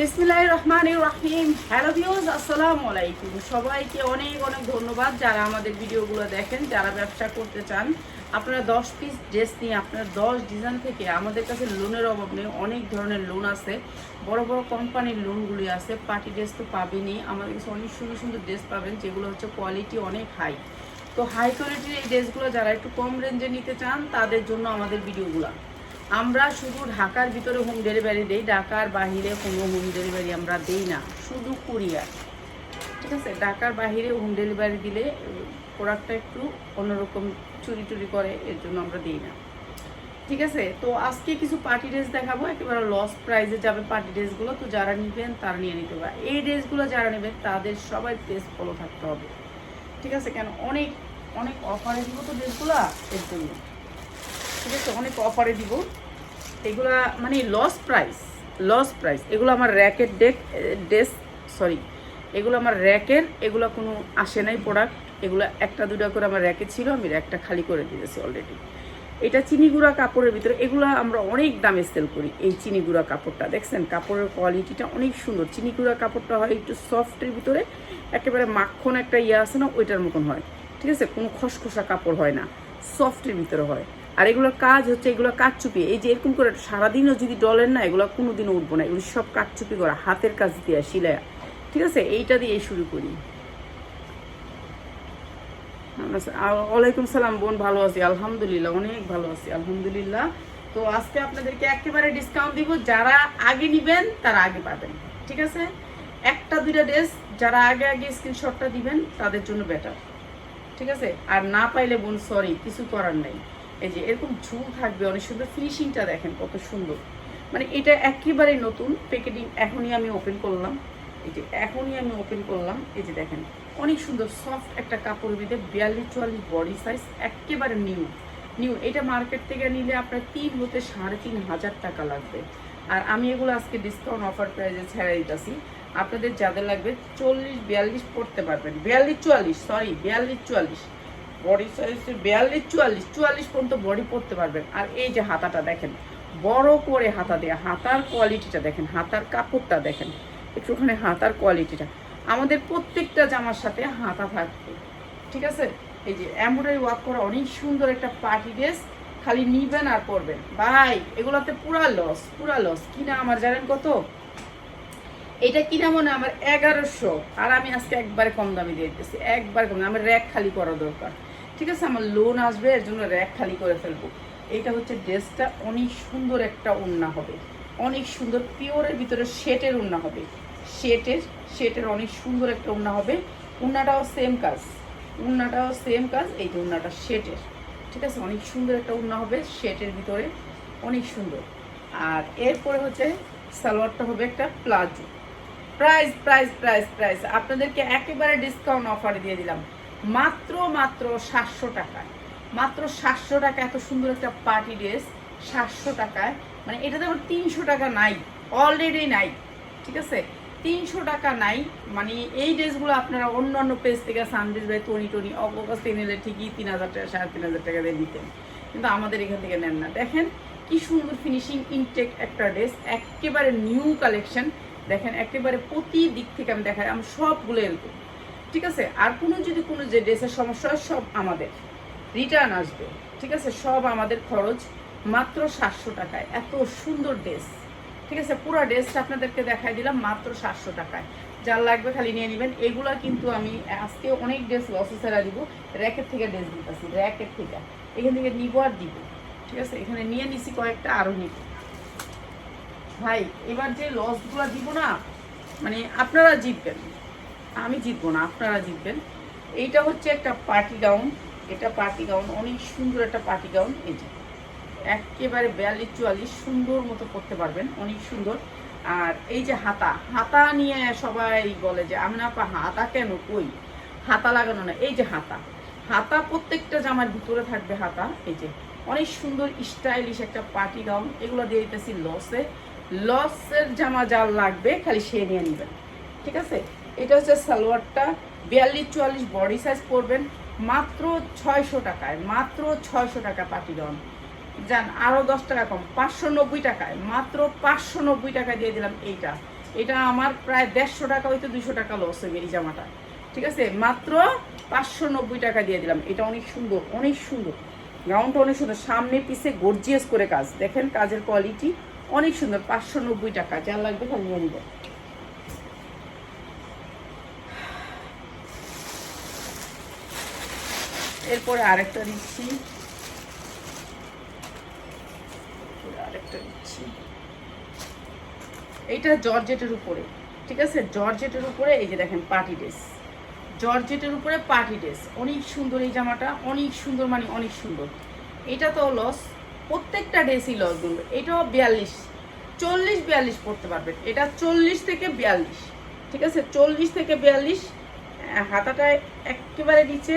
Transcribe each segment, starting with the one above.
বিসমিল্লাহ রহমান রাহিম। Hello views সবাইকে অনেক অনেক ধন্যবাদ যারা আমাদের ভিডিওগুলো দেখেন, যারা ব্যবসা করতে চান। আপনারা দশ পিস ড্রেস নিয়ে আপনারা দশ ডিজাইন থেকে আমাদের কাছে লোনের অভাব নেই। অনেক ধরনের লোন আছে। বড় বড় কোম্পানির লোনগুলি আছে। পার্টি ড্রেস তো পাবেনই। আমাদের কাছে অনেক সুন্দর সুন্দর ড্রেস পাবেন, যেগুলো হচ্ছে কোয়ালিটি অনেক হাই তো হাই কোয়ালিটির এই ড্রেসগুলো যারা একটু কম রেঞ্জে নিতে চান, তাদের জন্য আমাদের ভিডিওগুলো। আমরা শুধু ঢাকার ভিতরে হোম ডেলিভারি দেই, ঢাকার বাহিরে কোনো হোম ডেলিভারি আমরা দেই না, শুধু কুরিয়ার ঠিক আছে? ঢাকার বাহিরে হোম ডেলিভারি দিলে প্রোডাক্টটা একটু অন্যরকম চুরি টুরি করে, এর জন্য আমরা দিই না। ঠিক আছে? তো আজকে কিছু পার্টি ড্রেস দেখাবো, একেবারে লস প্রাইসে যাবে পার্টি ড্রেসগুলো তো যারা নেবেন তারা নিয়ে নিতে পারে। এই ড্রেসগুলো যারা নেবেন, তাদের সবাই পেজ ফলো থাকতে হবে। ঠিক আছে? কেন? অনেক অনেক অফারে দিব তো ড্রেসগুলো এর জন্য। ঠিক আছে অনেক অফারে দিব। এগুলা মানে লস প্রাইস লস প্রাইস এগুলো আমার র্যাকের ডেক ড্রেস সরি এগুলো আমার র্যাকের এগুলো কোনো আসে নাই প্রোডাক্ট এগুলো একটা দুটা করে আমার র্যাকে ছিল, আমি র্যাকটা খালি করে দিয়েছি অলরেডি এটা চিনি গুঁড়া কাপড়ের ভিতরে, এগুলো আমরা অনেক দামে সেল করি, এই চিনি গুঁড়া কাপড়টা। দেখছেন, কাপড়ের কোয়ালিটিটা অনেক সুন্দর। চিনি গুঁড়া কাপড়টা হয় একটু সফটের ভিতরে, একেবারে মাখন একটা ইয়ে আছে না, ওইটার মতন হয়। ঠিক আছে? কোনো খসখসা কাপড় হয় না সফটের ভিতরে হয়। আর এগুলোর কাজ হচ্ছে, এগুলো কাঠচুপি। এই যে এরকম করে সারাদিনও যদি ডলেন না, এগুলো কোনোদিনও উঠবো না। এগুলো সব কাঠচুপি করা, হাতের কাজ দিয়ে সিলায়া ঠিক আছে? এইটা দিয়ে শুরু করি। ওয়ালাইকুম সালাম, বোন ভালো আছি? আলহামদুলিল্লাহ, অনেক ভালো আছি, আলহামদুলিল্লাহ। তো আজকে আপনাদেরকে একেবারে ডিসকাউন্ট দিব, যারা আগে নিবেন, তারা আগে পাবেন। ঠিক আছে? একটা, দুইটা ড্রেস যারা আগে আগে স্ক্রিনশটটা দিবেন, তাদের জন্য বেটার ঠিক আছে? আর না পাইলে বোন সরি কিছু করার নাই। এই যে এরকম ঝুল থাকবে, অনেক সুন্দর ফিনিশিংটা দেখেন কত সুন্দর। মানে এটা একেবারে নতুন প্যাকেটিং এখনই আমি ওপেন করলাম। এই যে এখনই আমি ওপেন করলাম। এই যে দেখেন, অনেক সুন্দর সফট একটা কাপড়ের ভিতরে বিয়াল্লিশ চুয়াল্লিশ বডি সাইজ একেবারে নিউ নিউ এটা মার্কেট থেকে নিলে আপনার তিন হতে সাড়ে তিন হাজার টাকা লাগবে। আর আমি এগুলো আজকে ডিসকাউন্ট অফার প্রাইজে ছেড়ে দিতেছি। আপনাদের যাদের লাগবে, চল্লিশ বিয়াল্লিশ পড়তে পারবেন। বিয়াল্লিশ চুয়াল্লিশ সরি বিয়াল্লিশ চুয়াল্লিশ। বডি সাইজ বিয়াল্লিশ, চুয়াল্লিশ চুয়াল্লিশ পর্যন্ত বডি পরতে পারবেন। আর এই যে হাতাটা দেখেন, বড় করে হাতা দেয়া, হাতার কোয়ালিটিটা দেখেন, হাতার কাপড়টা দেখেন, একটুখানি হাতার কোয়ালিটিটা আমাদের প্রত্যেকটা জামার সাথে হাতা থাকবে, ঠিক আছে? এই যে এমব্রয়ডারি ওয়ার্ক করা অনেক সুন্দর একটা পার্টি ড্রেস, খালি নিবেন আর পরবেন। ভাই, এগুলোতে পুরা লস পুরা লস কিনা আমার, জানেন কত? এটা কিনা মনে আমার? এগারোশো। আর আমি আজকে একবারে কম দামে দিয়ে দিতেছি, একবার কম। আমার র্যাক খালি করা দরকার। ঠিক আছে, আমার লোন আসবে, এর জন্য র্যাক খালি করে ফেলব। এইটা হচ্ছে ড্রেসটা অনেক সুন্দর একটা ওড়না হবে। অনেক সুন্দর পিওরের ভিতরে শেটের ওড়না হবে। শেটের শেটের অনেক সুন্দর একটা ওড়না হবে। ওড়নাটাও সেম কাজ। ওড়নাটাও সেম কাজ, এই যে ওড়নাটা শেটের ঠিক আছে, অনেক সুন্দর একটা ওড়না হবে শেটের ভিতরে। অনেক সুন্দর। আর এরপরে হচ্ছে সালোয়ারটা হবে একটা palazzo. Price price price price আপনাদেরকে একেবারে ডিসকাউন্ট অফারে দিয়ে দিলাম। মাত্র মাত্র সাতশো টাকায়। মাত্র সাতশো টাকা, এত সুন্দর একটা পার্টি ড্রেস সাতশো টাকায়। মানে এটাতে আমার তিনশো টাকা নাই অলরেডি নাই, ঠিক আছে? তিনশো টাকা নাই মানে এই ড্রেসগুলো আপনারা অন্য অন্য পেজ থেকে সানডেস বাই টনি টনি অবকাশ থেকে নিলে ঠিকই তিন হাজার টাকা, সাড়ে তিন হাজার টাকা দিয়ে দিতেন। কিন্তু আমাদের এখান থেকে নেন না। দেখেন কি সুন্দর ফিনিশিং ইনটেক একটা ড্রেস একেবারে নিউ কালেকশন দেখেন, একেবারে প্রতি দিক থেকে আমি দেখাই, আমি সবগুলো এরকম। ঠিক আছে? আর কোনো যদি কোনো যে ড্রেসের সমস্যা হয়, সব আমাদের। রিটার্ন আসবে, ঠিক আছে? সব আমাদের খরচ মাত্র সাতশো টাকায়। এত সুন্দর ড্রেস, ঠিক আছে? পুরো ড্রেসটা আপনাদেরকে দেখাই দিলাম, মাত্র সাতশো টাকায়। যার লাগবে খালি নিয়ে নেবেন। এগুলা কিন্তু আমি আজকে অনেক ড্রেস লসে ছাড়া দিব র্যাকের থেকে ড্রেস দিতেছি র্যাকের থেকে। এখান থেকে নিব আর দিব, ঠিক আছে? এখানে নিয়ে নিছি কয়েকটা আরও নিব। ভাই, এবার যে লসগুলো দিব না মানে আপনারা জিতবেন। আমি জিতবো না, আপনারা জিতবেন। এইটা হচ্ছে একটা পার্টি গাউন, এটা পার্টি গাউন, অনেক সুন্দর একটা পার্টি গাউন এই যে। একেবারে বিয়াল্লিশ চুয়াল্লিশ সুন্দর মতো করতে পারবেন, অনেক সুন্দর। আর এই যে হাতা হাতা নিয়ে সবাই বলে যে, আমি না হাতা কেন? কই? হাতা লাগানো না, এই যে হাতা। হাতা প্রত্যেকটা জামার ভিতরে থাকবে হাতা, এই যে। অনেক সুন্দর, স্টাইলিশ একটা পার্টি গাউন, এগুলো দিয়ে দিতেছি লসে। লসের জামা যার লাগবে, খালি সে নিয়ে নেবেন। ঠিক আছে? এটা হচ্ছে সালোয়ারটা বিয়াল্লিশ চুয়াল্লিশ বডি সাইজ পরবেন, মাত্র ছয়শো টাকায়, মাত্র ছয়শো টাকা পার্টি গাউন যান আরও দশ টাকা কম, পাঁচশো নব্বই টাকায়, মাত্র পাঁচশো নব্বই টাকায় দিয়ে দিলাম এইটা। এটা আমার প্রায় দেড়শো টাকা হইতে দুশো টাকা লস হবে এই জামাটা। ঠিক আছে? মাত্র পাঁচশো নব্বই টাকা দিয়ে দিলাম। এটা অনেক সুন্দর অনেক সুন্দর। গাউনটা অনেক সুন্দর। সামনে পিছে গর্জিয়াস করে কাজ। দেখেন কাজের কোয়ালিটি অনেক সুন্দর। পাঁচশো নব্বই টাকা। যা লাগবে খালি নিয়ে এরপরে আরেকটা দিচ্ছি। আরেকটা দিচ্ছি। এইটা জর্জেটের উপরে ঠিক আছে? জর্জেটের উপরে এই যে দেখেন পার্টি ড্রেস। জর্জেটের উপরে পার্টি ড্রেস। অনেক সুন্দর এই জামাটা অনেক সুন্দর মানে অনেক সুন্দর। এটা তো লস প্রত্যেকটা ড্রেসই লসগুলো এটাও বিয়াল্লিশ চল্লিশ বিয়াল্লিশ পড়তে পারবেন এটা চল্লিশ থেকে বিয়াল্লিশ ঠিক আছে? চল্লিশ থেকে বিয়াল্লিশ আহ, হাতাটায় একেবারে নিচে।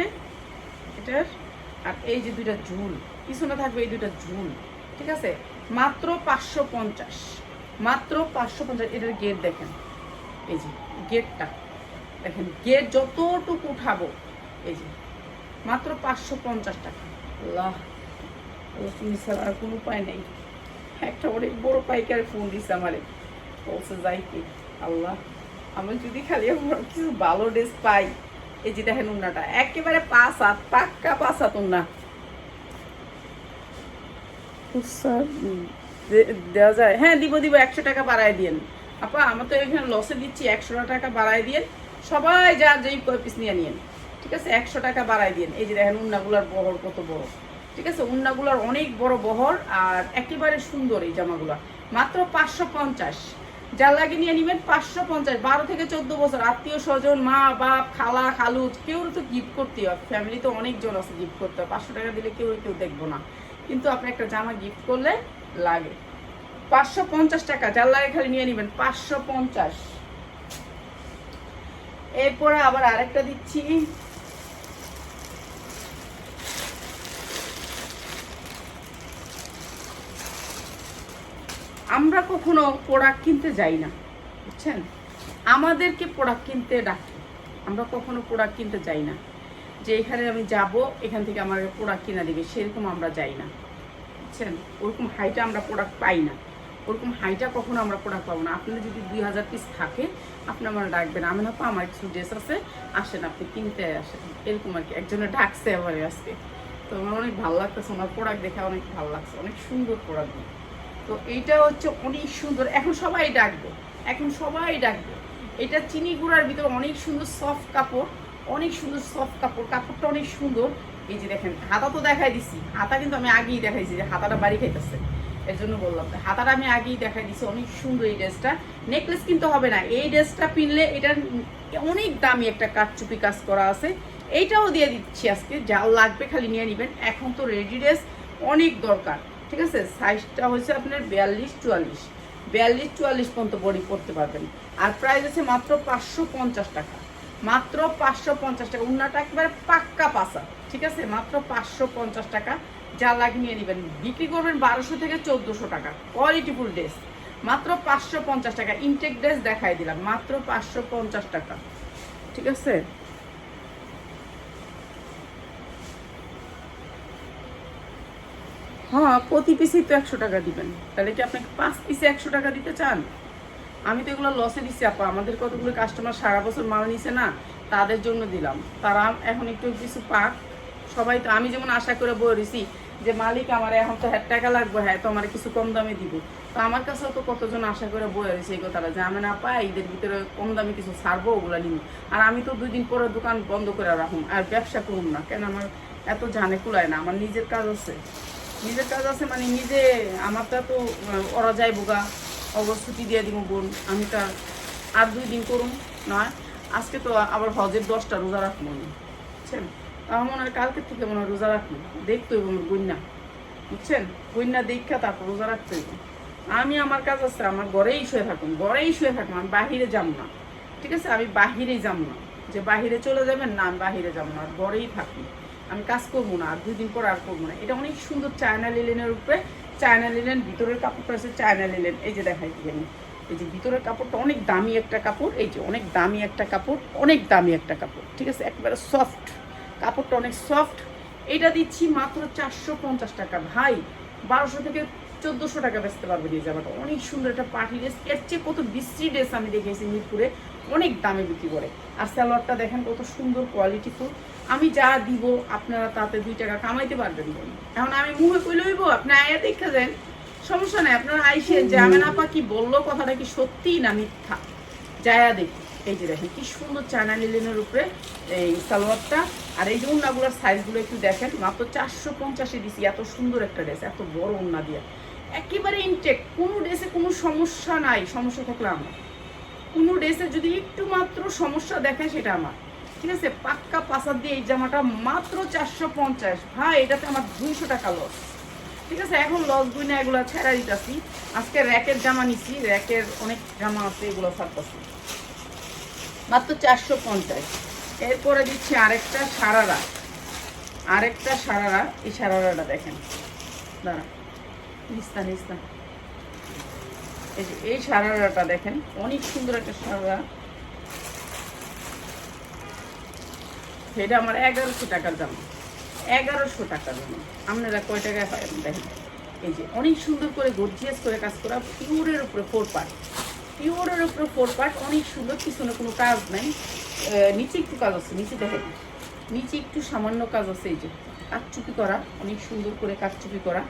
এটার। আর এই যে দুইটা ঝুল, পিছনে থাকবে এই দুইটা ঝুল, ঠিক আছে? মাত্র পাঁচশো পঞ্চাশ, মাত্র পাঁচশো পঞ্চাশ এটার গেট দেখেন। এই যে গেটটা দেখেন গেট যতটুকু উঠাবো, এই যে, মাত্র পাঁচশো পঞ্চাশ টাকা। আল্লাহ ছাড়া আর কোনো উপায় নেই। একটা অনেক বড় পাইকার ফোন দিছে আমারে। বলছে, যাই কি, আল্লাহ, আমি যদি খালি আমার কিছু ভালো ড্রেস পাই এই যে দেখেন উন্নাটা, একেবারে পাঁচ হাত পাক্কা পাঁচ হাত উন্না। দেওয়া যায়। হ্যাঁ দিব দিব, একশো টাকা আপা তো এখানে লসে দিচ্ছি, একশো টাকা বাড়ায় দিয়েন। সবাই যা যেই পিস নিয়ে নিয়েন। ঠিক আছে? একশো টাকা বাড়ায় এই যে দেখেন উন্নাগুলার বহর কত বড়। ঠিক আছে? উন্নাগুলার অনেক বড় বহর আর একেবারে সুন্দর এই জামাগুলা। মাত্র পাঁচশো পঞ্চাশ। যা লাগে নিয়ে নেবেন পাঁচশো পঞ্চাশ, বারো থেকে চোদ্দ বছর, আত্মীয় স্বজন, মা, বাপ, খালা খালু কেউ তো গিফট করতে হয়। ফ্যামিলি তো অনেকজন আছে গিফট করতে হয়। পাঁচশো টাকা দিলে কেউ কেউ দেখব না। কিন্তু আপনি একটা জামা গিফট করলে লাগে। পাঁচশো পঞ্চাশ টাকা যার লাগে খালি নিয়ে নেবেন পাঁচশো পঞ্চাশ। এরপরে আবার আরেকটা দিচ্ছি। আমরা কখনো প্রোডাক্ট কিনতে যাই না, বুঝছেন? আমাদেরকে প্রোডাক্ট কিনতে ডাকে। আমরা কখনো প্রোডাক্ট কিনতে যাই না, যে এখানে আমি যাব, এখান থেকে আমার প্রোডাক্ট কিনা দিবে, সেরকম আমরা যাই না, বুঝছেন? ওরকম হাইটা আমরা প্রোডাক্ট পাই না। ওরকম হাইটা কখনো আমরা প্রোডাক্ট পাবো না। আপনাদের যদি দুই হাজার পিস থাকে, আপনি আমার ডাকবেন। আমি না আমার কিছু ড্রেস আছে, আসেন, আপনি কিনতে আসেন। এরকম আর কি। একজনে ডাকছে এবারে আজকে তো আমার অনেক ভালো লাগতেছে। আমার প্রোডাক্ট দেখে অনেক ভালো লাগছে। অনেক সুন্দর প্রোডাক্ট তো এইটা হচ্ছে অনেক সুন্দর। এখন সবাই ডাকবে। এখন সবাই ডাকবে। এটা চিনি গুঁড়ার ভিতরে অনেক সুন্দর সফট কাপড়, অনেক সুন্দর সফট কাপড়। কাপড়টা অনেক সুন্দর। এই যে দেখেন, হাতা তো দেখাই দিছি। হাতা কিন্তু আমি আগেই দেখাইছি যে হাতাটা বাড়ি খাইতেছে। এর জন্য বললাম। হাতাটা আমি আগেই দেখাই দিছি। অনেক সুন্দর এই ড্রেসটা। নেকলেস কিন্তু হবে না। এই ড্রেসটা পিনলে এটার অনেক দামি একটা কাঠচুপি কাজ করা আছে। এইটাও দিয়ে দিচ্ছি আজকে। যা লাগবে খালি নিয়ে নেবেন। এখন তো রেডি ড্রেস অনেক দরকার। ঠিক আছে? সাইজটা হচ্ছে আপনার বিয়াল্লিশ, চুয়াল্লিশ। বিয়াল্লিশ, চুয়াল্লিশ পর্যন্ত বডি পড়তে পারবেন। আর প্রাইস আছে মাত্র পাঁচশো পঞ্চাশ টাকা। মাত্র পাঁচশো পঞ্চাশ টাকা। উন্নাটা একেবারে পাক্কা পাসা ঠিক আছে? মাত্র পাঁচশো পঞ্চাশ টাকা। যা লাগে নিয়ে নেবেন। বিক্রি করবেন বারোশো থেকে চোদ্দোশো টাকা। কোয়ালিটিফুল ড্রেস মাত্র পাঁচশো পঞ্চাশ টাকা। ইনটেক ড্রেস দেখাই দিলাম। মাত্র পাঁচশো পঞ্চাশ টাকা। ঠিক আছে? হ্যাঁ প্রতি পিসেই তো একশো টাকা দিবেন। তাহলে কি আপনাকে পাঁচ পিসে একশো টাকা দিতে চান? আমি তো এগুলো লসে দিচ্ছি আপা। আমাদের কতগুলো কাস্টমার সারা বছর মাল নিছে না, তাদের জন্য দিলাম। তারা এখন একটু কিছু পাক। সবাই তো, আমি যেমন আশা করে বলেছি যে, মালিক আমার এখন তো হ্যাঁ টাকা লাগবে হ্যাঁ তো আমার কিছু কম দামে দিব। তো আমার কাছেও তো কতজন আশা করে বয়ে রয়েছে এই কথাটা যে আমি না পাই ঈদের ভিতরে কম দামে কিছু ছাড়বো, ওগুলো নিব। আর আমি তো দুই দিন পরে দোকান বন্ধ করে রাখুন আর ব্যবসা করুন না। কেন আমার এত জানে কুলায় না, আমার নিজের কাজ আছে। নিজের কাজ আছে মানে নিজে আমারটা তো ওরা যায় বোগা। ছুটি দিয়ে দিব বোন, আমি তো আর- দুই দিন করুন নয়। আজকে তো আবার হজের দশটা রোজা রাখব না বুঝছেন? আমার মনে হয় কালকে থেকে মনে হয় রোজা রাখব। দেখতে হইব আমার গন্যা বুঝছেন? গন্যা দীক্ষা তারপর রোজা রাখতে হইব। আমি আমার কাজ আছে, আমার ঘরেই শুয়ে থাকুন ঘরেই শুয়ে থাকুন আমি বাহিরে যাব না। ঠিক আছে? আমি বাহিরেই যাব না। যে বাহিরে চলে যাবেন না, আমি বাহিরে যাব না, আর ঘরেই থাকুন আমি কাজ করব না, আর দুই দিন পর আর করব না। এটা অনেক সুন্দর চায়না লিলেনের উপরে। চায়না লিলেন ভিতরের কাপড়টা আছে চায়না লিলেন এই যে দেখাই দিবেন এই যে ভিতরের কাপড়টা অনেক দামি একটা কাপড়। এই যে অনেক দামি একটা কাপড়, অনেক দামি একটা কাপড়। ঠিক আছে? একবারে সফট কাপড়টা অনেক সফট এটা দিচ্ছি মাত্র চারশো পঞ্চাশ টাকা। ভাই, বারোশো থেকে চোদ্দোশো টাকা বেচতে পারবেন এই জামাটা। অনেক সুন্দর একটা পার্টি ড্রেস। এর চেয়ে কত বিশ্রী ড্রেস আমি দেখেছি মিরপুরে। অনেক দামে বিক্রি করে। আর স্যালোয়ারটা দেখেন কত সুন্দর কোয়ালিটি কোয়ালিটিফুল আমি যা দিব আপনারা তাতে দুই টাকা কামাইতে পারবেন। এখন আমি মুখে কই লইব আপনি আয়া দেখে যান। সমস্যা নাই আপনারা আইসেন যে আমেন আপা কি বলল কথাটা কি সত্যি না মিথ্যা? যায়া দেখি। এই যে দেখেন কি সুন্দর চায়না লিলেনের উপরে এই সালোয়ারটা। আর এই যে উন্নাগুলোর সাইজগুলো একটু দেখেন মাত্র চারশো পঞ্চাশে দিছি এত সুন্দর একটা ড্রেস এত বড় উন্না দিয়ে। একেবারে ইনটেক কোনো ড্রেসে কোনো সমস্যা নাই সমস্যা থাকলে আমার। কোনো ড্রেসে যদি একটু মাত্র সমস্যা দেখে সেটা আমার। ঠিক আছে? পাক্কা পাসার দিয়ে এই জামাটা মাত্র চারশো পঞ্চাশ। ভাই, এটাতে আমার দুইশো টাকা লস ঠিক আছে? এখন লস দুই না এগুলো ছেড়া দিতেছি। আজকে র্যাকের জামা নিছি। র্যাকের অনেক জামা আছে, এগুলো ছাড়তেছি। মাত্র চারশো পঞ্চাশ। এরপরে দিচ্ছি আরেকটা সারারা। আরেকটা সারারা। এই সারারাটা দেখেন। দাঁড়া নিস্তা নিস্তা এই যে, এই সারারাটা দেখেন, অনেক সুন্দর একটা সারারা। এটা আমার এগারোশো টাকার দাম। এগারোশো টাকার দাম। আপনারা কয় টাকায় পায় দেখেন। এই যে, অনেক সুন্দর করে গর্জিয়াস করে কাজ করা, পিওরের উপরে ফোর পার্ট পিওরের উপরে ফোর পার্ট অনেক সুন্দর, পিছনে কোনো কাজ নাই। নিচে একটু কাজ আছে, নিচে দেখেন। নিচে একটু সামান্য কাজ আছে, এই যে, কাঠচুপি করা, অনেক সুন্দর করে কাঠচুপি করা।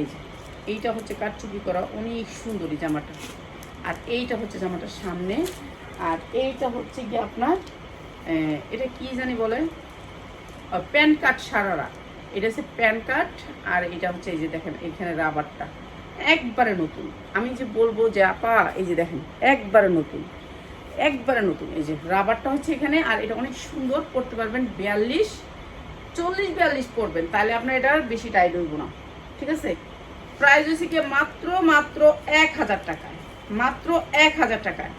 এই যে এইটা হচ্ছে কাঠচুপি করা অনেক সুন্দর এই জামাটা। আর এইটা হচ্ছে জামাটার সামনে। আর এইটা হচ্ছে কি আপনার এটা কি জানি বলে? Pan cut sharara. এটা হচ্ছে প্যান কাট আর এটা হচ্ছে এই যে দেখেন, এখানে রাবারটা। একবারে নতুন। আমি যে বলব যে আপা, এই যে দেখেন, একবারে নতুন। একবারে নতুন। এই যে রাবারটা হচ্ছে এখানে আর এটা অনেক সুন্দর পড়তে পারবেন, বিয়াল্লিশ, চল্লিশ বিয়াল্লিশ পড়বেন তাহলে আপনার এটা বেশি টাইট হইব না। ঠিক আছে? প্রাইস হচ্ছে কি মাত্র মাত্র এক হাজার টাকায়, মাত্র এক হাজার টাকায়।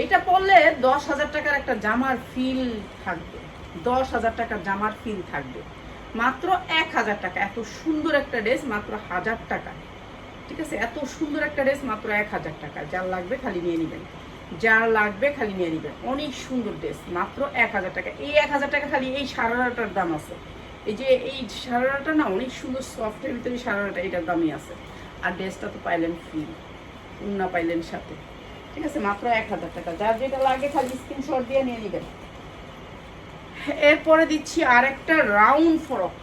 এইটা পড়লে দশ হাজার টাকার একটা জামার ফিল থাকবে, দশ হাজার টাকার জামার ফিল থাকবে। মাত্র এক হাজার টাকা, এত সুন্দর একটা ড্রেস মাত্র হাজার টাকা ঠিক আছে? এত সুন্দর একটা ড্রেস মাত্র এক হাজার টাকা যার লাগবে খালি নিয়ে নেবেন। যার লাগবে খালি নিয়ে নেবেন। অনেক সুন্দর ড্রেস মাত্র এক হাজার টাকা। এই এক হাজার টাকা খালি এই সারারাটার দাম আছে। এই যে এই সারারাটা না, অনেক সুন্দর সফটের ভিতরে সারারাটা এটার দামই আছে। আর ড্রেসটা তো পাইলেন ফ্রি উন্না পাইলেন সাথে। ঠিক আছে, মাত্র এক হাজার টাকা। যার যেটা লাগে খালি স্ক্রিনশট দিয়ে নিয়ে নেবেন। এরপরে দিচ্ছি আর একটা রাউন্ড ফ্রক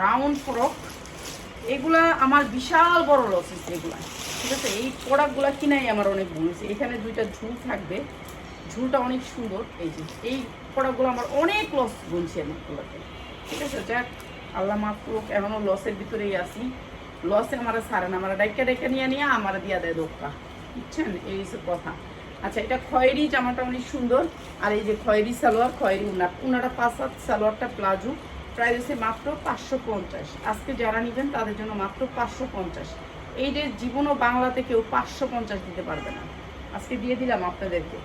রাউন্ড ফ্রক এগুলা আমার বিশাল বড় লস হচ্ছে এগুলা। ঠিক আছে, এই প্রোডাক্টগুলো কিনাই আমার অনেক ভুল এখানে দুইটা ঝুল থাকবে। ঝুলটা অনেক সুন্দর। এই যে, এই প্রোডাক্টগুলো আমার অনেক লস গুনছি আমি ঠিক আছে যাক আল্লাহ মাফ করুক এখনও লসের ভিতরেই আসি লসে আমার সারে না, আমার ডাইকা ডাইকা নিয়ে নিয়ে আমার দিয়া দেয় দোক্কা বুঝছেন? এই কথা। আচ্ছা এটা খয়েরি জামাটা অনেক সুন্দর। আর এই যে খয়েরি সালোয়ার, খয়েরি উনা উনাটা পাঁচ হাত, সালোয়ারটা প্লাজো। প্রাইস হচ্ছে মাত্র পাঁচশো পঞ্চাশ। আজকে যারা নেবেন, তাদের জন্য মাত্র পাঁচশো পঞ্চাশ। এই যে জীবনও বাংলাতে কেউ পাঁচশো পঞ্চাশ দিতে পারবে না। আজকে দিয়ে দিলাম আপনাদেরকে।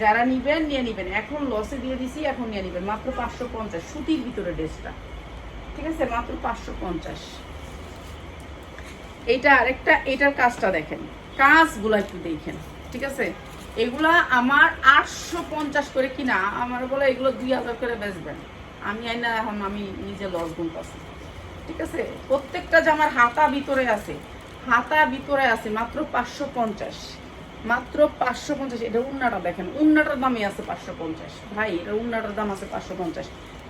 যারা নিবেন, নিয়ে নিবেন। এখন লসে দিয়ে দিছি, এখন নিয়ে নিবেন। মাত্র পাঁচশো পঞ্চাশ। সুতির ভিতরে ড্রেসটা। ঠিক আছে? মাত্র পাঁচশো পঞ্চাশ। এইটা আরেকটা এটার কাজটা দেখেন। কাজগুলো একটু দেখেন। ঠিক আছে? এগুলা আমার আটশো পঞ্চাশ করে কিনা, আমার বলে এগুলো দুই হাজার করে বেচবেন। আমি আইনা এখন আমি নিজে লস গুনতেছি। ঠিক আছে? প্রত্যেকটা জামার হাতা ভিতরে আছে, হাতা ভিতরে আছে মাত্র পাঁচশো পঞ্চাশ। মাত্র পাঁচশো পঞ্চাশ, এটা উন্নাটা দেখেন, উন্নাটার দামই আছে পাঁচশো পঞ্চাশ। ভাই, এটা উন্নাটার দাম আছে পাঁচশো পঞ্চাশ।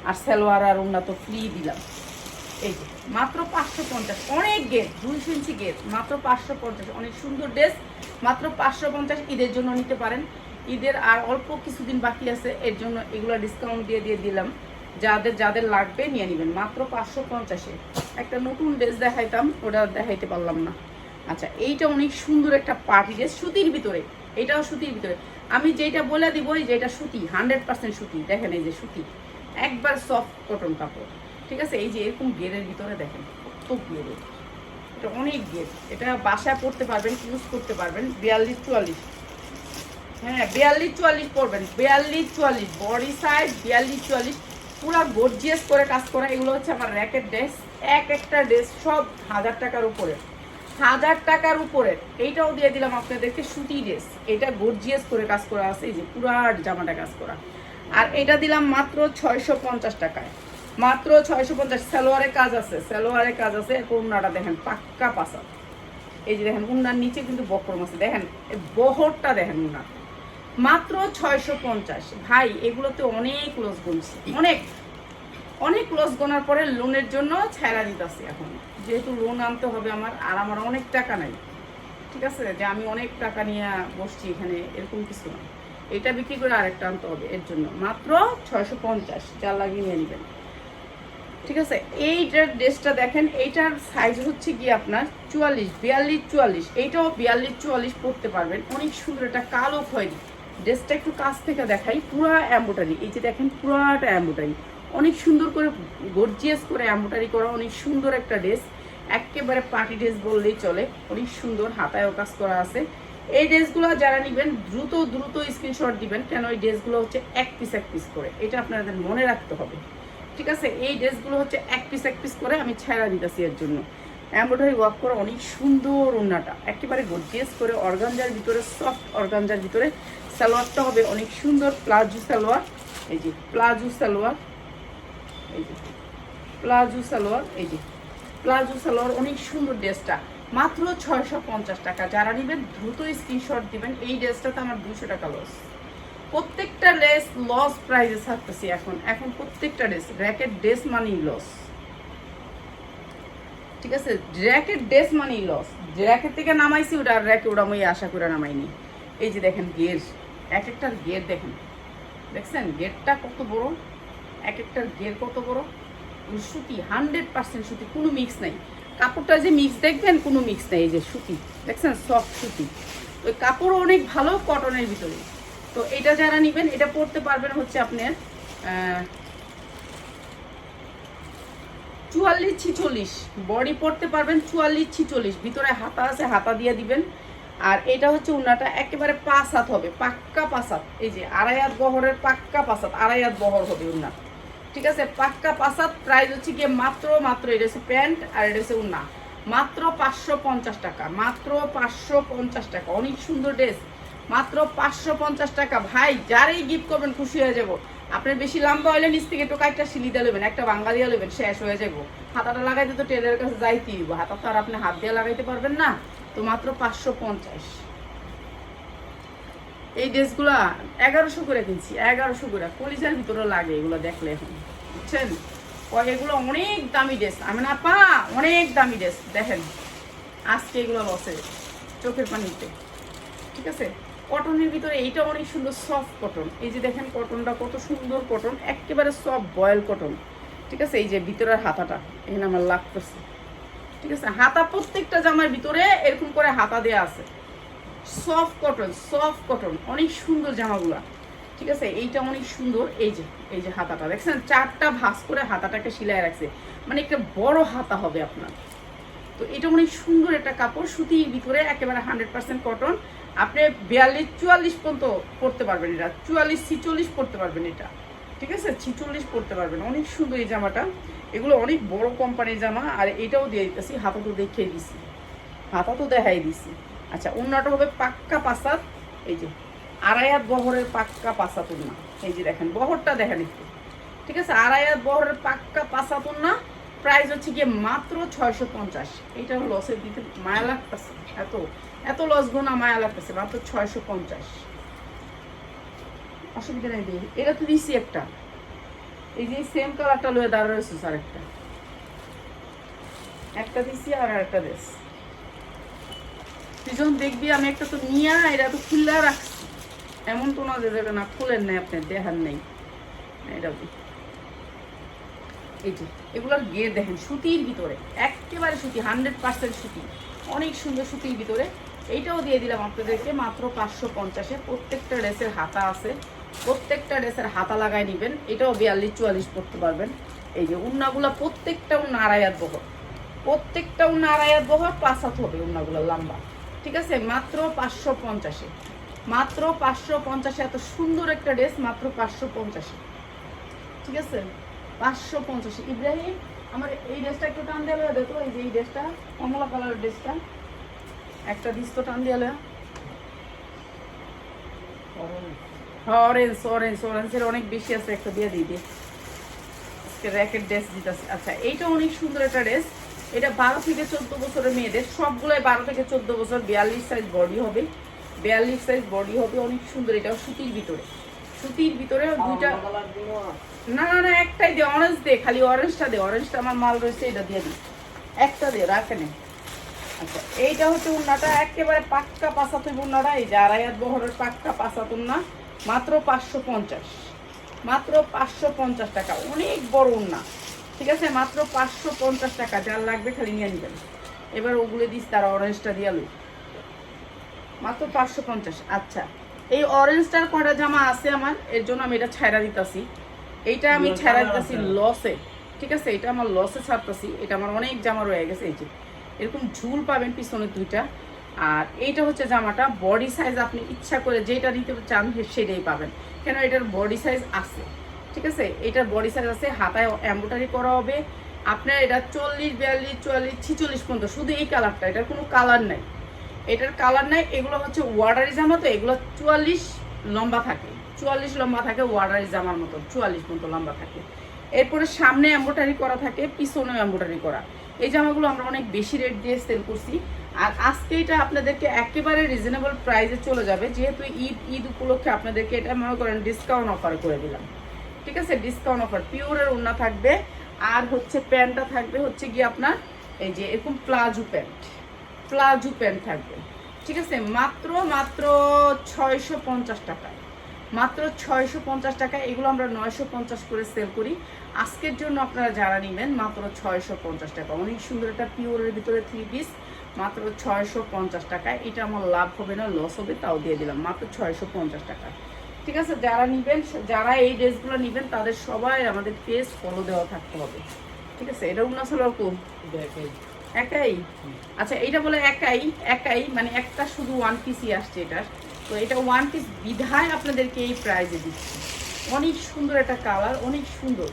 আর সালোয়ার আর উন্না তো ফ্রি দিলাম। এই যে, মাত্র পাঁচশো পঞ্চাশ, অনেক গেট, দুইশো ইঞ্চি গেট, মাত্র পাঁচশো পঞ্চাশ, অনেক সুন্দর ড্রেস মাত্র পাঁচশো পঞ্চাশ, ঈদের জন্য নিতে পারেন। ঈদের আর অল্প কিছুদিন বাকি আছে, এর জন্য এগুলো ডিসকাউন্ট দিয়ে দিয়ে দিলাম। যাদের যাদের লাগবে নিয়ে নেবেন। মাত্র পাঁচশো পঞ্চাশে একটা নতুন ড্রেস দেখাইতাম, ওটা দেখাইতে পারলাম না। আচ্ছা এইটা অনেক সুন্দর একটা পার্টি ড্রেস, সুতির ভিতরে, এটাও সুতির ভিতরে। আমি যেটা বলে দিব যে এটা সুতি, হান্ড্রেড পার্সেন্ট সুতি, দেখেন এই যে সুতি, একবার সফট কটন কাপড়, ঠিক আছে? এই যে এরকম গেরের ভিতরে দেখেন, কত গেরে এটা। অনেক গের, এটা বাসায় পড়তে পারবেন ইউজ করতে পারবেন, বিয়াল্লিশ চুয়াল্লিশ। হ্যাঁ বিয়াল্লিশ চুয়াল্লিশ পড়বেন বিয়াল্লিশ চুয়াল্লিশ বডি সাইজ বিয়াল্লিশ চুয়াল্লিশ, পুরো গর্জিয়াস করে কাজ করা, এগুলো হচ্ছে আমার র্যাকেট ড্রেস এক একটা ড্রেস সব হাজার টাকার উপরে। হাজার টাকার উপরে। এইটাও দিয়ে দিলাম আপনাদেরকে সুতি ড্রেস এটা গর্জিয়াস করে কাজ করা আছে, এই যে পুরাট জামাটা কাজ করা। আর এটা দিলাম মাত্র ছয়শো পঞ্চাশ টাকায়। মাত্র ছয়শো পঞ্চাশ, সালোয়ারের কাজ আছে, সালোয়ারের কাজ আছে। কোনাটা দেখেন, পাক্কা পাসা এই যে দেখেন, উন্নার নিচে কিন্তু বক্রম আছে। দেখেন বহরটা দেখেন উন্নার মাত্র ছয়শো পঞ্চাশ। ভাই, এগুলোতে অনেক লস গুনছে অনেক। অনেক লস গোনার পরে লোনের জন্য ছাড়া দিতেছি এখন। যেহেতু লোন আনতে হবে আমার, আর আমার অনেক টাকা নাই, ঠিক আছে? যে আমি অনেক টাকা নিয়ে বসছি এখানে, এরকম কিছু না। এটা বিক্রি করে আরেকটা আনতে হবে এর জন্য। মাত্র ছয়শো পঞ্চাশ যা লাগিয়ে নিয়ে নেবেন। ঠিক আছে? এইটার ড্রেসটা দেখেন, এইটার সাইজ হচ্ছে কি আপনার চুয়াল্লিশ, বিয়াল্লিশ, চুয়াল্লিশ। এইটাও বিয়াল্লিশ, চুয়াল্লিশ পরতে পারবেন। অনেক সুন্দর এটা কালো খয়েরি। ড্রেসটা একটু কাছ থেকে দেখাই, পুরো অ্যাম্বোটারি এই যে দেখেন, পুরাটা অ্যাম্বোটারি অনেক সুন্দর করে গর্জিয়াস করে অ্যাম্বোটারি করা, অনেক সুন্দর একটা ড্রেস। একেবারে পার্টি ড্রেস বললেই চলে। অনেক সুন্দর হাতায়ও কাজ করা আছে। এই ড্রেসগুলো যারা নেবেন, দ্রুত দ্রুত স্ক্রিনশট দিবেন কেন এই ড্রেসগুলো হচ্ছে এক পিস এক পিস করে। এটা আপনাদের মনে রাখতে হবে। ঠিক আছে? এই ড্রেসগুলো হচ্ছে এক পিস এক পিস করে আমি ছেঁড়া দিতেছি এর জন্য। এমব্রয়ডারি ওয়ার্ক করা অনেক সুন্দর ওড়নাটা। একেবারে গর্জিয়াস করে অর্গানজার ভিতরে সফট অর্গানজার ভিতরে সালোয়ারটা হবে। অনেক সুন্দর প্লাজো সালোয়ার। এই যে, প্লাজো সালোয়ার। এই যে, প্লাজো সালোয়ার। এই যে প্লাজো সালোয়ার অনেক সুন্দর ড্রেসটা। মাত্র ছয়শো পঞ্চাশ টাকা। যারা নেবেন, দ্রুত স্ক্রিনশট দিবেন। এই ড্রেসটাতে আমার দুশো টাকা লস প্রত্যেকটা ড্রেস লস প্রাইজে থাকতেছি এখন। এখন প্রত্যেকটা ড্রেস র্যাকেট ড্রেস মানেই লস ঠিক আছে? র্যাকেট ড্রেস মানেই লস র্যাকেট থেকে নামাইছি, ওটা আর র্যাকে ওটা আমি আশা করে নামাইনি। এই যে দেখেন গের এক একটার গের দেখেন। দেখছেন? গেটটা কত বড়? এক একটার গের কত বড়? সুতি হান্ড্রেড পার্সেন্ট সুতি, কোনো মিক্স নাই। কাপড়টা যে মিক্স দেখবেন কোনো মিক্স নাই, এই যে সুতি, দেখছেন? সফট সুতি। ওই কাপড় অনেক ভালো কটনের ভিতরে। তো এটা যারা নেবেন, এটা পড়তে পারবেন হচ্ছে আপনার চুয়াল্লিশ ছিচল্লিশ। বডি পড়তে পারবেন চুয়াল্লিশ ছিচল্লিশ। ভিতরে হাতা আছে, হাতা দিয়ে দিবেন। আর এটা হচ্ছে উন্নাটা একেবারে পাঁচ হাত হবে, পাক্কা পাঁচ এই যে আড়াই হাত বহরের পাক্কা পাঁচ হাত, আড়াই হাত বহর হবে উন্না ঠিক আছে, পাক্কা হাত প্রাইস হচ্ছে গিয়ে মাত্র মাত্র এটা হচ্ছে প্যান্ট আর এটা হচ্ছে উন্না। মাত্র পাঁচশো পঞ্চাশ টাকা, মাত্র পাঁচশো পঞ্চাশ টাকা, অনেক সুন্দর ড্রেস। মাত্র পাঁচশো পঞ্চাশ টাকা। ভাই, যারাই গিফট করবেন, খুশি হয়ে যাব। আপনি বেশি লম্বা হলে নিচ থেকে একটু কাইটটা সিলি দিয়ে নেবেন একটা বাঙ্গা দিয়ে নেবেন শেষ হয়ে যাব। হাতাটা লাগাইতে তো টেলারের কাছে যাইতেই হাতা তো আর আপনি হাত দিয়ে লাগাইতে পারবেন না। তো মাত্র পাঁচশো পঞ্চাশ। এই ড্রেসগুলা এগারোশো করে কিনছি, এগারোশো করে। কলিজার ভিতরে লাগে এগুলো দেখলে। এখন বুঝছেন এগুলো অনেক দামি ড্রেস। আমি না পা অনেক দামি ড্রেস। দেখেন, আজকে এগুলো লসে চোখের পানিতে। ঠিক আছে? কটনের ভিতরে এইটা অনেক সুন্দর সফট কটন এই যে দেখেন কটনটা কত সুন্দর কটন একেবারে সফট বয়েল কটন ঠিক আছে? এই যে ভিতরের হাতাটা, এখানে আমার লাগতেছে। ঠিক আছে? হাতা প্রত্যেকটা জামার ভিতরে এরকম করে হাতা দেয়া আছে। সফট কটন সফট কটন অনেক সুন্দর জামাগুলো। ঠিক আছে? এইটা অনেক সুন্দর। এই যে এই যে হাতাটা। দেখছেন? চারটা ভাঁজ করে হাতাটাকে সিলাই রাখছে। মানে একটা বড় হাতা হবে আপনার। তো এটা অনেক সুন্দর একটা কাপড়। সুতির ভিতরে একেবারে হান্ড্রেড পার্সেন্ট কটন আপনি বিয়াল্লিশ, চুয়াল্লিশ পর্যন্ত পড়তে পারবেন এটা। চুয়াল্লিশ, ছিচল্লিশ পড়তে পারবেন এটা। ঠিক আছে? ছিচল্লিশ পড়তে পারবেন। অনেক সুন্দর এই জামাটা। এগুলো অনেক বড় কোম্পানির জামা। আর এটাও দিয়ে দিতেছি। হাতা তো দেখিয়ে দিছি। হাতা তো দেখাই দিছি। আচ্ছা অন্যটা হবে পাক্কা পাসাত এই যে, আড়াইয়াত বহরের পাক্কা পাসাত না এই যে দেখেন, বহরটা দেখেন একটু। ঠিক আছে, আড়াইয়াত বহরের পাক্কা পাসাত না প্রাইস হচ্ছে গিয়ে মাত্র ছয়শো পঞ্চাশ। এইটা লসের দিতে মায়া লাগতেছে, এত এত লস গোনা মায়া লাগতেছে, মাত্র ছয়শো পঞ্চাশ। অসুবিধা নেই দিয়ে এটা তো দিছি একটা। এই যে সেম কালারটা লয়ে দাঁড়া রয়েছে স্যার একটা। একটা দিছি আর একটা দেশ তুই যখন দেখবি, আমি একটা তো নিয়ে এটা তো খুললে রাখছি। এমন তো না যে না খুলেন নাই আপনি দেখার নেই। এটা এই যে, এগুলোর গিয়ে দেখেন সুতির ভিতরে, একেবারে সুতি হান্ড্রেড পার্সেন্ট সুতি। অনেক সুন্দর সুতির ভিতরে। এইটাও দিয়ে দিলাম আপনাদেরকে মাত্র পাঁচশো পঞ্চাশে। প্রত্যেকটা ড্রেসের হাতা আছে। প্রত্যেকটা ড্রেসের হাতা লাগাই নেবেন। এটাও বিয়াল্লিশ চুয়াল্লিশ করতে পারবেন। এই যে, উন্নাগুলা প্রত্যেকটা উন্না আড়াইয়াত বহর। প্রত্যেকটা উন্না বহর, পাঁচ হাত হবে উন্নাগুলো লম্বা। ঠিক আছে? মাত্র পাঁচশো পঞ্চাশে। মাত্র পাঁচশো পঞ্চাশে, এত সুন্দর একটা ড্রেস, মাত্র পাঁচশো পঞ্চাশে। ঠিক আছে? পাঁচশো পঞ্চাশে। ইব্রাহিম, আমার এই ড্রেসটা একটু টান দিয়ে দেখো, এই যে এই ড্রেসটা, কমলা কালারের ড্রেসটা। একটা দিস তো টান দিয়ে অরেঞ্জ অরেঞ্জ অরেঞ্জের অনেক বেশি আছে, একটা দিয়ে দিই, দিয়ে। র্যাকেট ড্রেস দিতেছে। আচ্ছা এইটা অনেক সুন্দর একটা ড্রেস। এটা বারো থেকে চোদ্দ বছরের মেয়েদের, সবগুলোই বারো থেকে চোদ্দ বছর, বিয়াল্লিশ সাইজ বডি হবে। বিয়াল্লিশ সাইজ বডি হবে, অনেক সুন্দর এটাও সুতির ভিতরে। সুতির ভিতরে দুইটা না না না, একটাই দে অরেঞ্জ দে, খালি অরেঞ্জটা দে অরেঞ্জটা আমার মাল রয়েছে, এটা দিয়ে দিই। একটা দে, রাখে নে। আচ্ছা এইটা হচ্ছে উন্নাটা, একেবারে পাক্কা পাসাতে উন্নাটা, এই যে আড়াই বহরের পাক্কা পাসাত উন্না মাত্র পাঁচশো পঞ্চাশ। মাত্র পাঁচশো পঞ্চাশ টাকা, অনেক বড় উন্না। ঠিক আছে মাত্র পাঁচশো পঞ্চাশ টাকা যার লাগবে খালি নিয়ে নেবেন। এবার ওগুলো দিস তারা অরেঞ্জটা দিয়ে মাত্র পাঁচশো পঞ্চাশ আচ্ছা। এই অরেঞ্জটার কয়টা জামা আছে আমার? এর জন্য আমি এটা ছাইরা দিতাছি। এইটা আমি ছাইরা দিতাছি লসে ঠিক আছে এটা আমার লসে ছাড়তাছি। এটা আমার অনেক জামা রয়ে গেছে এই যে। এরকম ঝুল পাবেন পিছনে দুইটা। আর এইটা হচ্ছে জামাটা বডি সাইজ আপনি ইচ্ছা করে যেটা নিতে চান সেটাই পাবেন। কেন এটার বডি সাইজ আছে। ঠিক আছে? এটার বডি সাইজ আছে, হাতায় এম্ব্রয়ডারি করা হবে। আপনার এটা চল্লিশ, বিয়াল্লিশ, চুয়াল্লিশ, ছিচল্লিশ পর্যন্ত, শুধু এই কালারটা এটার কোনো কালার নাই। এটার কালার নাই, এগুলো হচ্ছে ওয়ার্ডারি জামা, তো এগুলো চুয়াল্লিশ লম্বা থাকে। চুয়াল্লিশ লম্বা থাকে ওয়ার্ডারি জামার মতো, চুয়াল্লিশ মতো লম্বা থাকে। এরপরে সামনে এম্ব্রয়ডারি করা থাকে, পিছনেও এম্ব্রয়ডারি করা। এই জামাগুলো আমরা অনেক বেশি রেট দিয়ে সেল করছি। আর আজকে এটা আপনাদেরকে একেবারে রিজনেবল প্রাইসে চলে যাবে। যেহেতু ঈদ ঈদ উপলক্ষে আপনাদেরকে এটা মনে করেন ডিসকাউন্ট অফার করে দিলাম। ঠিক আছে? ডিসকাউন্ট অফার পিওরের ওড়না থাকবে। আর হচ্ছে প্যান্টটা থাকবে হচ্ছে গিয়ে আপনার এই যে এরকম প্লাজো প্যান্ট। প্লাজো প্যান্ট থাকবে। ঠিক আছে? মাত্র মাত্র ছয়শো পঞ্চাশ টাকায় মাত্র ছয়শো পঞ্চাশ টাকা। এগুলো আমরা নয়শো পঞ্চাশ করে সেল করি। আজকের জন্য আপনারা যারা নেবেন, মাত্র ছয়শো পঞ্চাশ টাকা। অনেক সুন্দর একটা পিওরের ভিতরে থ্রি পিস মাত্র ছয়শো পঞ্চাশ টাকা। এটা আমার লাভ হবে না লস হবে, তাও দিয়ে দিলাম। মাত্র ছয়শো পঞ্চাশ টাকা। ঠিক আছে যারা নেবেন যারা এই ড্রেসগুলো নেবেন তাদের সবাই আমাদের পেজ ফলো দেওয়া থাকতে হবে। ঠিক আছে এটা উন্না সালোয়ার কোন? একাই। আচ্ছা এটা বলে একাই একাই মানে একটা শুধু ওয়ান পিসই আসছে এটার তো এটা ওয়ান পিস বিধায় আপনাদেরকে এই প্রাইজে দিচ্ছি। অনেক সুন্দর একটা কালার অনেক সুন্দর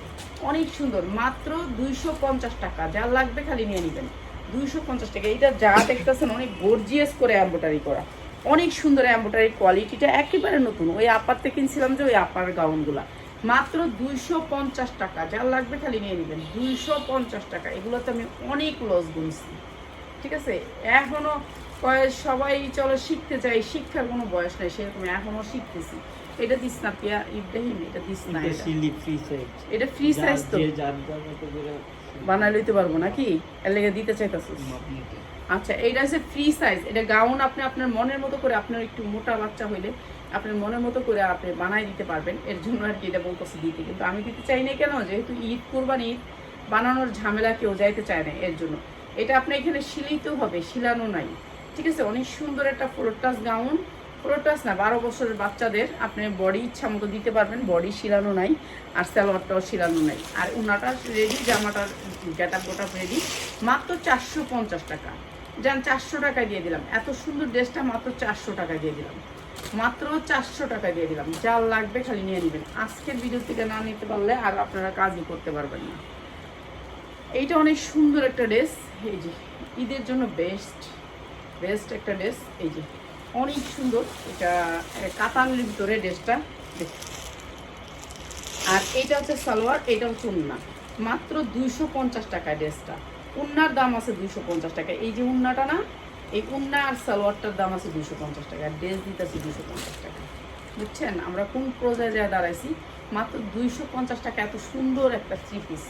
অনেক সুন্দর। মাত্র দুইশো পঞ্চাশ টাকা যা লাগবে খালি নিয়ে নেবেন। দুইশো পঞ্চাশ টাকা এটা যা দেখতেছেন অনেক গর্জিয়াস করে এম্বোটারি করা। অনেক সুন্দর অ্যাম্বোটারি কোয়ালিটিটা একেবারে নতুন। ওই আপারতে কিনছিলাম যে ওই আপার গাউনগুলা মাত্র দুইশো পঞ্চাশ টাকা। যার লাগবে খালি নিয়ে নেবেন। দুইশো পঞ্চাশ টাকা। এগুলোতে আমি অনেক লস গুনছি। ঠিক আছে? এখনও সবাই চলো শিখতে চাই। শিক্ষার কোনো বয়স নাই, সেরকম এখনও শিখতেছি। এটা দিস না পিয়া ইব্রাহিম এটা দিস না এটা। এটা ফ্রি সাইজ তো। বানাই লইতে পারব নাকি? এর লেগে দিতে চাইতেছিস আচ্ছা হচ্ছে ফ্রি সাইজ এটা গাউন আপনি আপনার মনের মতো করে আপনার একটু মোটা বাচ্চা হইলে আপনার মনের মতো করে আপনি বানাই দিতে পারবেন। এর জন্য আর কি এটা বলতেছি দিতে। কিন্তু আমি দিতে চাই না কেন? যেহেতু ঈদ কোরবানি ঈদ বানানোর ঝামেলা কেউ যাইতে চায় না এর জন্য। এটা আপনি এখানে শিলিতেও হবে শিলানো নাই। ঠিক আছে? অনেক সুন্দর একটা ফ্লোটাস গাউন ফ্লোটাস না, বারো বছরের বাচ্চাদের আপনি বডি ইচ্ছা মতো দিতে পারবেন বডি শিলানো নাই, আর সালোয়ারটাও শিলানো নাই। আর উনাটা রেডি জামাটার গেট গোটা রেডি মাত্র চারশো পঞ্চাশ টাকা। যান চারশো টাকা দিয়ে দিলাম। এত সুন্দর ড্রেসটা মাত্র চারশো টাকা দিয়ে দিলাম। মাত্র চারশো টাকা দিয়ে দিলাম। যা লাগবে খালি নিয়ে নেবেন। আজকের ভিডিও থেকে না নিতে পারলে আর আপনারা কাজই করতে পারবেন না। এইটা অনেক সুন্দর একটা ড্রেস এই যে, ঈদের জন্য বেস্ট বেস্ট একটা ড্রেস এই যে অনেক সুন্দর। এটা কাতানের ভিতরে ড্রেসটা। আর এটা হচ্ছে সালোয়ার, এটা হচ্ছে উন্না। মাত্র দুইশো পঞ্চাশ টাকা ড্রেসটা। উন্নার দাম আছে দুইশো পঞ্চাশ টাকা। এই যে উন্নাটা না, এই উন্না আর সালোয়ারটার দাম আছে দুইশো পঞ্চাশ টাকা। আর ড্রেস দিতে আছে দুইশো পঞ্চাশ টাকা। বুঝছেন? আমরা কোন পর্যায়ে যা দাঁড়াইছি, মাত্র দুইশো পঞ্চাশ টাকা এত সুন্দর একটা থ্রি পিস।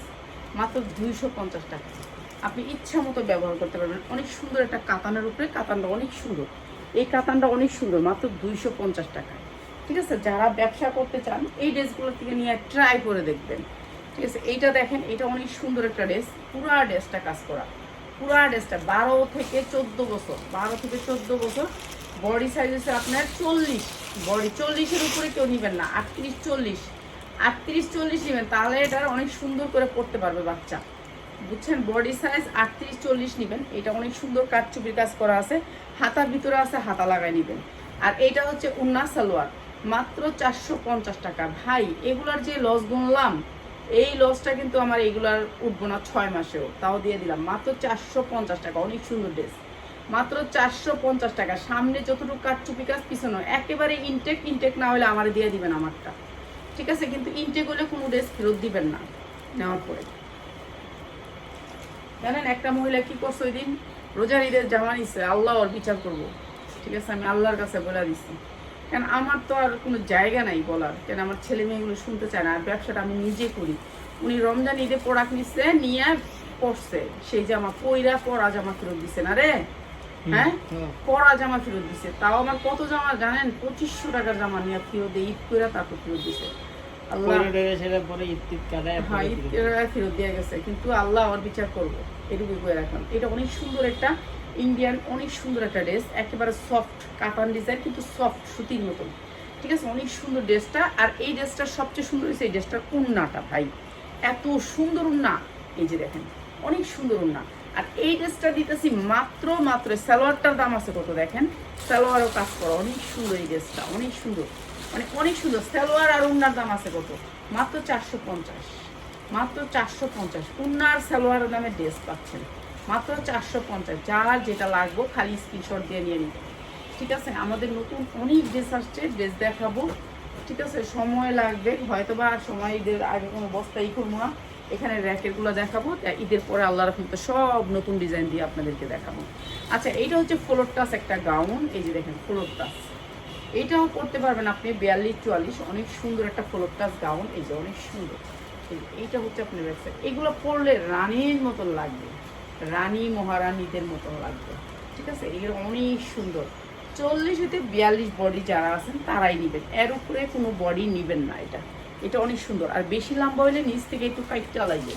মাত্র দুইশো পঞ্চাশ টাকা। আপনি ইচ্ছা মতো ব্যবহার করতে পারবেন। অনেক সুন্দর একটা কাতানের উপরে, কাতানটা অনেক সুন্দর। এই কাতানটা অনেক সুন্দর, মাত্র দুইশো পঞ্চাশ টাকা। ঠিক আছে? যারা ব্যবসা করতে চান, এই ড্রেসগুলো থেকে নিয়ে ট্রাই করে দেখবেন। ঠিক আছে? এইটা দেখেন এটা অনেক সুন্দর একটা ড্রেস। পুরা ড্রেসটা কাজ করা। পুরা ড্রেসটা বারো থেকে চোদ্দ বছর, বারো থেকে চোদ্দ বছর। বডি সাইজ হচ্ছে আপনার চল্লিশ। বডি চল্লিশের উপরে কেউ নেবেন না, আটত্রিশ চল্লিশ। আটত্রিশ চল্লিশ নেবেন, তাহলে এটা অনেক সুন্দর করে পড়তে পারবে বাচ্চা। বুঝছেন? বডি সাইজ আটত্রিশ, চল্লিশ নেবেন। এটা অনেক সুন্দর কাঠচুপির কাজ করা আছে। হাতার ভিতরে আছে, হাতা লাগাই নেবেন। আর এইটা হচ্ছে উন্না সালোয়ার। মাত্র চারশো পঞ্চাশ টাকা। ভাই, এগুলার যে লস গুনলাম, এই লসটা কিন্তু আমার এগুলার উঠবো না ছয় মাসেও। তাও দিয়ে দিলাম। মাত্র চারশো পঞ্চাশ টাকা। অনেক সুন্দর ড্রেস মাত্র চারশো পঞ্চাশ টাকা। সামনে যতটুকু কাঠচুপি কাজ, পিছনে একেবারে ইনটেক ইনটেক না হলে আমার দিয়ে দিবেন আমারটা। ঠিক আছে? কিন্তু ইনটেক হলে কোনো ড্রেস ফেরত দিবেন না। নেওয়ার পরে। জানেন একটা মহিলা কি করছে ওই দিন? রোজার ঈদের জামা নিচ্ছে আল্লাহ ওর বিচার করব। ঠিক আছে আমি আল্লাহর কাছে বলে দিচ্ছি কেন আমার তো আর কোনো জায়গা নাই বলার। কেন আমার ছেলে মেয়েগুলো শুনতে চায় না আর ব্যবসাটা আমি নিজে করি। উনি রমজান ঈদে প্রোডাক্ট নিচ্ছে নিয়ে পড়ছে। সেই জামা পইরা পরা জামা ফেরত দিছে না রে? হ্যাঁ? পরা জামা ফেরত দিছে। তাও আমার কত জামা জানেন পঁচিশশো টাকার জামা নিয়ে ফেরত দিয়ে ঈদ করে তারপর ফেরত দিছে। হ্যাঁ ফেরত দিয়ে গেছে কিন্তু আল্লাহ বিচার করব এটুকু করে রাখলাম এটা অনেক সুন্দর একটা ইন্ডিয়ান অনেক সুন্দর একটা ড্রেস একেবারে সফট ডিজাইন কিন্তু সফট সুতির মতন। ঠিক আছে? অনেক সুন্দর ড্রেসটা আর এই ড্রেসটার সবচেয়ে সুন্দর হয়েছে এই ড্রেসটার উন্নাটা ভাই। এত সুন্দর উন্না। এই যে দেখেন অনেক সুন্দর উন্না। আর এই ড্রেসটা দিতেছি মাত্র মাত্র সালোয়ারটার দাম আছে কত দেখেন? সালোয়ারও কাজ করা অনেক সুন্দর এই ড্রেসটা অনেক সুন্দর। মানে অনেক সুন্দর। সালোয়ার আর উন্নার দাম আছে কত? মাত্র চারশো পঞ্চাশ। মাত্র চারশো পঞ্চাশ। উন্নার, সালোয়ারের দামে ড্রেস পাচ্ছেন। মাত্র চারশো পঞ্চাশ। যার যেটা লাগবে খালি স্ক্রিনশট দিয়ে নিয়ে নিন ঠিক আছে? আমাদের নতুন অনেক ড্রেস আসছে, ড্রেস দেখাবো। ঠিক আছে? সময় লাগবে। হয়তো বা সময় ঈদের আগে কোনো বস্তাই করব না। এখানে র্যাকেটগুলো দেখাবো। ঈদের পরে আল্লাহ রহমতে সব নতুন ডিজাইন দিয়ে আপনাদেরকে দেখাবো। আচ্ছা এইটা হচ্ছে ফ্লোর টাচ একটা গাউন এই যে দেখেন ফ্লোর টাচ এইটাও করতে পারবেন আপনি বিয়াল্লিশ, চুয়াল্লিশ। অনেক সুন্দর একটা ফ্লোর টাচ গাউন, এই যে অনেক সুন্দর। এই এইটা হচ্ছে আপনার ব্যাগসাইড এগুলো পরলে রানীর মতন লাগবে। রানী মহারানীদের মতন লাগবে। ঠিক আছে? এগুলো অনেক সুন্দর। চল্লিশ হতে বিয়াল্লিশ বডি যারা আছেন, তারাই নেবেন। এর উপরে কোনো বডি নেবেন না এটা। এটা অনেক সুন্দর। আর বেশি লম্বা হলে নিচ থেকে একটু কাইটটা লাগবে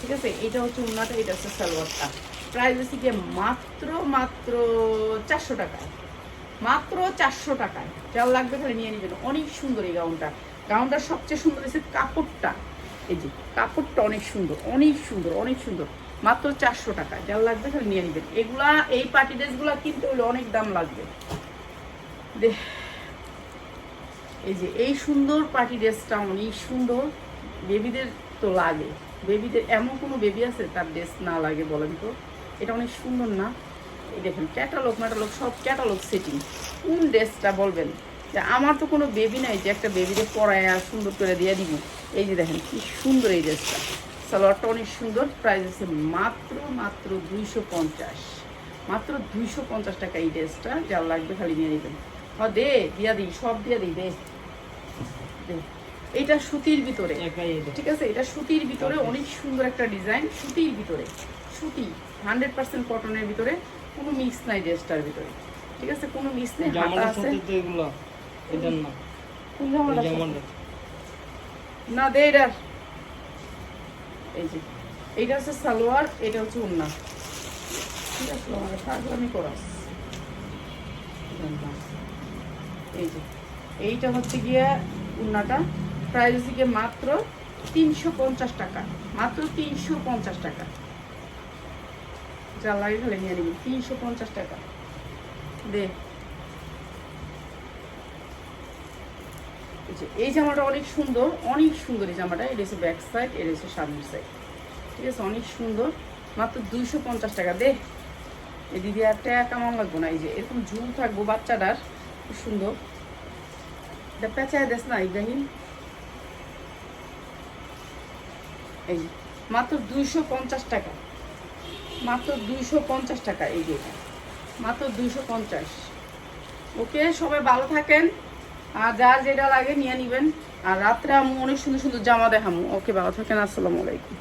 ঠিক আছে? এটা হচ্ছে উন্নাটা এটা হচ্ছে সালোয়ারটা। প্রাইস হচ্ছে গিয়ে মাত্র মাত্র চারশো টাকায় মাত্র চারশো টাকায়। যার লাগবে তাহলে নিয়ে নেবেন অনেক সুন্দর এই গাউনটা। গাউনটার সবচেয়ে সুন্দর হচ্ছে কাপড়টা। এই যে, কাপড়টা অনেক সুন্দর অনেক সুন্দর অনেক সুন্দর। মাত্র চারশো টাকা যার লাগবে তাহলে নিয়ে নেবেন এগুলা, এই পার্টি ড্রেসগুলো কিনতে হলে অনেক দাম লাগবে। এই যে, এই সুন্দর পার্টি ড্রেসটা অনেক সুন্দর। বেবিদের তো লাগে। বেবিদের, এমন কোনো বেবি আছে তার ড্রেস না লাগে বলেন তো? এটা অনেক সুন্দর না? এই দেখেন ক্যাটালগ ম্যাটালগ সব ক্যাটালগ সেটিং কোন ড্রেসটা বলবেন? যে আমার তো কোনো বেবি নাই যে একটা বেবিকে পরায় আর সুন্দর করে দিয়ে দিব। এই যে দেখেন কি সুন্দর এই ড্রেসটা। সালোয়ারটা অনেক সুন্দর প্রাইস আছে মাত্র মাত্র দুইশো পঞ্চাশ। মাত্র দুইশো পঞ্চাশ টাকা এই ড্রেসটা যার লাগবে খালি নিয়ে নেবেন। হ দে দিয়া দিই সব দিয়া দিই দে। এইটা সুতির ভিতরে। একাই ঠিক আছে এটা সুতির ভিতরে অনেক সুন্দর একটা ডিজাইন সুতির ভিতরে। সুতি হান্ড্রেড পার্সেন্ট কটনের ভিতরে। কোনো মিক্স নাই ড্রেসটার ভিতরে। ঠিক আছে? কোনো মিক্স নেই হাতা আছে। এগুলো এটার না। কোন জামাটা না দে এটার এই যে এইটা হচ্ছে সালোয়ার এটা হচ্ছে উন্না। ঠিক আছে? আমার পাগলামি করাস। এই যে এইটা হচ্ছে গিয়ে উন্নাটা। প্রাইস গিয়ে মাত্র তিনশো পঞ্চাশ টাকা। মাত্র তিনশো পঞ্চাশ টাকা। যা লাগে তাহলে নিয়ে নিবি। তিনশো পঞ্চাশ টাকা। দে। এই জামাটা অনেক সুন্দর অনেক সুন্দর এই জামাটা। এটা হচ্ছে ব্যাক সাইড এটা হচ্ছে সামনের সাইড ঠিক আছে? অনেক সুন্দর। মাত্র দুইশো পঞ্চাশ টাকা। দে। এই দিদি আর টাকা কেমন লাগবো না। এই যে, এরকম ঝুল থাকব বাচ্চাটার। খুব সুন্দর। এটা পেঁচায় দেস না, ইব্রাহিম। এই মাত্র দুইশো পঞ্চাশ টাকা। মাত্র দুইশো পঞ্চাশ টাকা এই যেটা মাত্র দুইশো পঞ্চাশ। ওকে, সবাই ভালো থাকেন। আর যা যেটা লাগে নিয়ে নিবেন। আর রাত্রে আমি অনেক সুন্দর সুন্দর জামা দেখামু। ওকে, ভালো থাকেন। আসসালামু আলাইকুম।